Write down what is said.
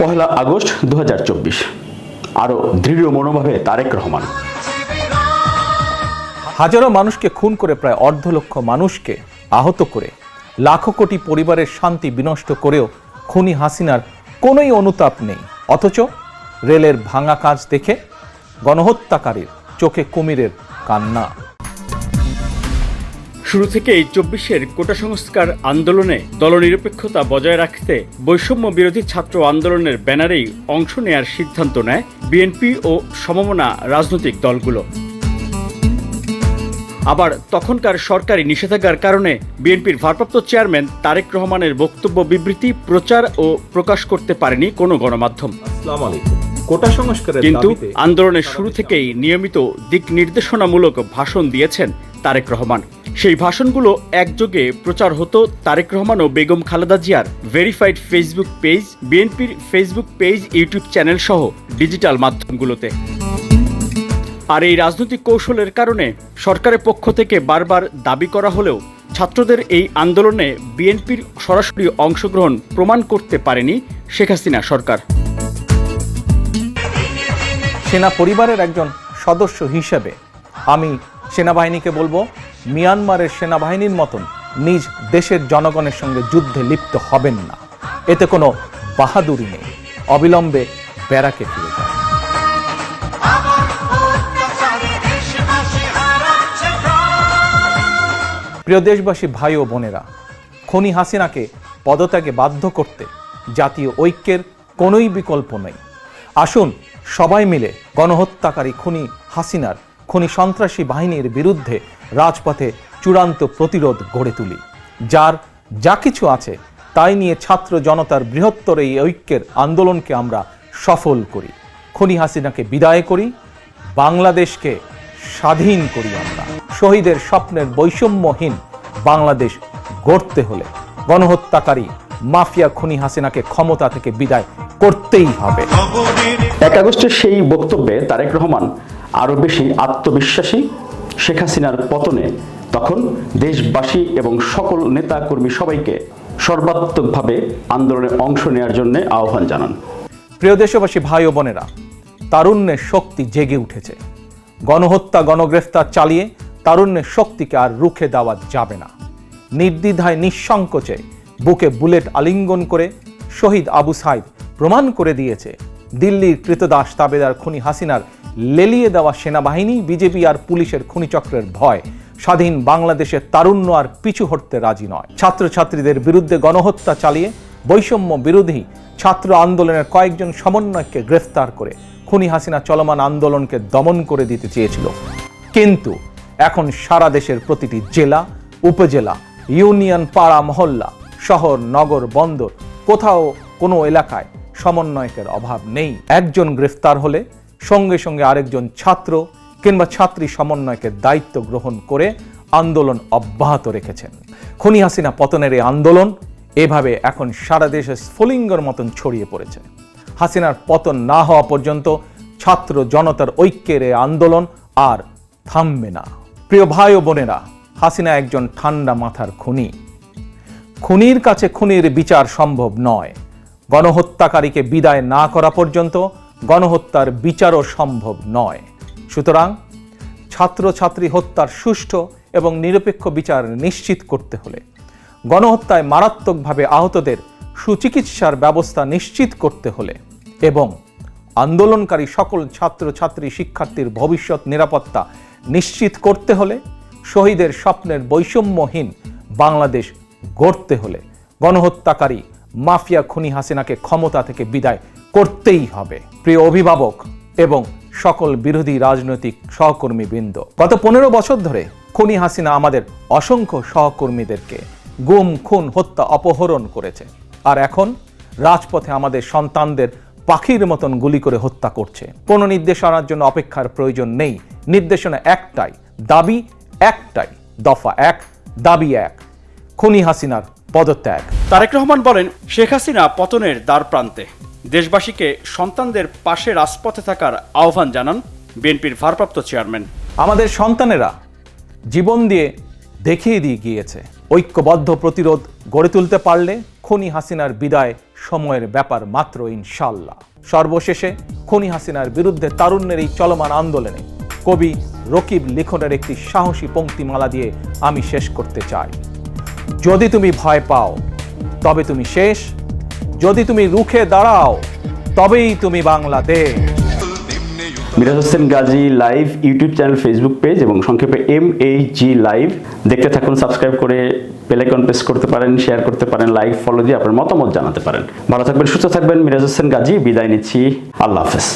পহেলা August দু আরও দৃঢ় মনোভাবে তারেক রহমান। হাজারো মানুষকে খুন করে প্রায় অর্ধ লক্ষ মানুষকে আহত করে, লাখো কোটি পরিবারের শান্তি বিনষ্ট করেও খুনি হাসিনার কোনোই অনুতাপ নেই। অথচ রেলের ভাঙা কাজ দেখে গণহত্যাকারীর চোখে কুমিরের কান্না। শুরু থেকেই চব্বিশের কোটা সংস্কার আন্দোলনে দলনিরপেক্ষতা বজায় রাখতে বৈষম্য বিরোধী ছাত্র আন্দোলনের ব্যানারেই অংশ নেয়ার সিদ্ধান্ত নেয় বিএনপি ও সমমনা রাজনৈতিক দলগুলো। আবার তখনকার সরকারি নিষেধাজ্ঞার কারণে বিএনপির ভারপ্রাপ্ত চেয়ারম্যান তারেক রহমানের বক্তব্য বিবৃতি প্রচার ও প্রকাশ করতে পারেনি কোনো গণমাধ্যম। কোটা সংস্কারের কিন্তু আন্দোলনের শুরু থেকেই নিয়মিত দিক নির্দেশনামূলক ভাষণ দিয়েছেন তারেক রহমান। সেই ভাষণগুলো একযোগে প্রচার হতো তারেক রহমান ও বেগম খালেদা জিয়ার ভেরিফাইড ফেসবুক পেজ, বিএনপির ফেসবুক পেজ, ইউটিউব চ্যানেল সহ ডিজিটাল মাধ্যমগুলোতে। আর এই রাজনৈতিক কৌশলের কারণে সরকারের পক্ষ থেকে বারবার দাবি করা হলেও ছাত্রদের এই আন্দোলনে বিএনপির সরাসরি অংশগ্রহণ প্রমাণ করতে পারেনি শেখ হাসিনা সরকার। সেনা পরিবারের একজন সদস্য হিসেবে আমি সেনাবাহিনীকে বলব, মিয়ানমারের সেনাবাহিনীর মতন নিজ দেশের জনগণের সঙ্গে যুদ্ধে লিপ্ত হবেন না। এতে কোনো বাহাদুরি নেই। অবিলম্বে ব্যারাকে ফিরে যান। প্রিয় দেশবাসী, ভাই ও বোনেরা, খনি হাসিনাকে পদত্যাগে বাধ্য করতে জাতীয় ঐক্যের কোনোই বিকল্প নেই। আসুন সবাই মিলে গণহত্যাকারী খুনি হাসিনার খুনি সন্ত্রাসী বাহিনীর বিরুদ্ধে রাজপথে চূড়ান্ত প্রতিরোধ গড়ে তুলি। যার যা কিছু আছে, তাই নিয়ে ছাত্র জনতার বৃহত্তর এই ঐক্যের আন্দোলনকে আমরা সফল করি। খনি হাসিনাকে বিদায় করি, বাংলাদেশকে স্বাধীন করি আমরা। শহীদের স্বপ্নের বৈষম্যহীন বাংলাদেশ গড়তে হলে গণহত্যাকারী মাফিয়া খুনি হাসিনাকে ক্ষমতা থেকে বিদায় করতেই হবে। এক আগস্টের সেই বক্তব্যে তারেক রহমান আরও বেশি আত্মবিশ্বাসী শেখ হাসিনার পতনে তখন দেশবাসী এবং সকল নেতা কর্মী সবাইকে সর্বাত্মকভাবে আন্দোলনে অংশ নেওয়ার জন্য আহ্বান জানান। প্রিয় দেশবাসী, ভাই ও বোনেরা তারুণ্যের শক্তি জেগে উঠেছে। গণহত্যা, গণগ্রেফতার চালিয়ে তারুণ্যের শক্তিকে আর রুখে দেওয়া যাবে না। নির্দ্বিধায়, নিঃসংকোচে বুকে বুলেট আলিঙ্গন করে শহীদ আবু সাইদ প্রমাণ করে দিয়েছে দিল্লির কৃতদাস তাবেদার খুনি হাসিনার লেলিয়ে দেওয়া সেনাবাহিনী, বিজেপি আর পুলিশের খুনিচক্রের ভয়। স্বাধীন বাংলাদেশের তারুণ্য আর পিছু হটতে রাজি নয়। ছাত্রছাত্রীদের বিরুদ্ধে গণহত্যা চালিয়ে বৈষম্য বিরোধী ছাত্র আন্দোলনের কয়েকজন সমন্বয়ককে গ্রেফতার করে খুনি হাসিনা চলমান আন্দোলনকে দমন করে দিতে চেয়েছিল। কিন্তু এখন সারা দেশের প্রতিটি জেলা, উপজেলা, ইউনিয়ন, পাড়া, মহল্লা, শহর, নগর, বন্দর, কোথাও কোনো এলাকায় সমন্বয়কের অভাব নেই। একজন গ্রেফতার হলে সঙ্গে সঙ্গে আরেকজন ছাত্র কিংবা ছাত্রী সমন্বয়কের দায়িত্ব গ্রহণ করে আন্দোলন অব্যাহত রেখেছেন। খনি হাসিনা পতনের এই আন্দোলন এভাবে এখন সারা দেশে স্ফুলিঙ্গর মতন ছড়িয়ে পড়েছে। হাসিনার পতন না হওয়া পর্যন্ত ছাত্র জনতার ঐক্যের এই আন্দোলন আর থামবে না। প্রিয় ভাই ও বোনেরা, হাসিনা একজন ঠান্ডা মাথার খুনি। খুনির কাছে খুনির বিচার সম্ভব নয়। গণহত্যাকারীকে বিদায় না করা পর্যন্ত গণহত্যার বিচারও সম্ভব নয়। সুতরাং ছাত্রছাত্রী হত্যার সুষ্ঠু এবং নিরপেক্ষ বিচার নিশ্চিত করতে হলে গণহত্যায় মারাত্মকভাবে আহতদের সুচিকিৎসার ব্যবস্থা নিশ্চিত করতে হলে এবং আন্দোলনকারী সকল ছাত্রছাত্রী শিক্ষার্থীর ভবিষ্যৎ নিরাপত্তা নিশ্চিত করতে হলে শহীদের স্বপ্নের বৈষম্যহীন বাংলাদেশ গড়তে হলে গণহত্যাকারী মাফিয়া খুনি হাসিনাকে ক্ষমতা থেকে বিদায় করতেই হবে। প্রিয় অভিভাবক এবং সকল বিরোধী রাজনৈতিক সহকর্মীবৃন্দ, গত পনেরো বছর ধরে খুনি হাসিনা আমাদের অসংখ্য সহকর্মীদেরকে গুম, খুন, হত্যা, অপহরণ করেছে। আর এখন রাজপথে আমাদের সন্তানদের পাখির মতন গুলি করে হত্যা করছে। কোনো নির্দেশনার জন্য অপেক্ষার প্রয়োজন নেই। নির্দেশনা একটাই, দাবি একটাই, দফা এক, দাবি এক, খুনি হাসিনার পদত্যাগ। তারেক রহমান বলেন, শেখ হাসিনা পতনের দ্বার প্রান্তে। দেশবাসীকে সন্তানদের পাশে রাজপথে থাকার আহ্বান জানান বিএনপির ভারপ্রাপ্ত চেয়ারম্যান। আমাদের সন্তানেরা জীবন দিয়ে দেখিয়ে দিয়ে গিয়েছে। ঐক্যবদ্ধ প্রতিরোধ গড়ে তুলতে পারলে খনি হাসিনার বিদায় সময়ের ব্যাপার মাত্র ইনশাল্লাহ সর্বশেষে খনি হাসিনার বিরুদ্ধে তারুণ্যের এই চলমান আন্দোলনে কবি রকিব লিখনের একটি সাহসী পংক্তিমালা দিয়ে আমি শেষ করতে চাই। যদি তুমি ভয় পাও তবে তুমি শেষ। যদি তুমি রুখে দাঁড়াও, তবেই তুমি Bangladesh. Miraj Hossain Gazi live YouTube channel Facebook page এবং সংক্ষেপে এম এইচ জি লাইভ দেখতে থাকুন সাবস্ক্রাইব করে বেলাইকন প্রেস করতে পারেন শেয়ার করতে পারেন লাইক ফলো দিয়ে আপনার মতামত জানাতে পারেন। ভালো থাকবেন, সুস্থ থাকবেন। মিরাজ হোসেন গাজী, বিদায় নিচ্ছি। আল্লাহ হাফেজ।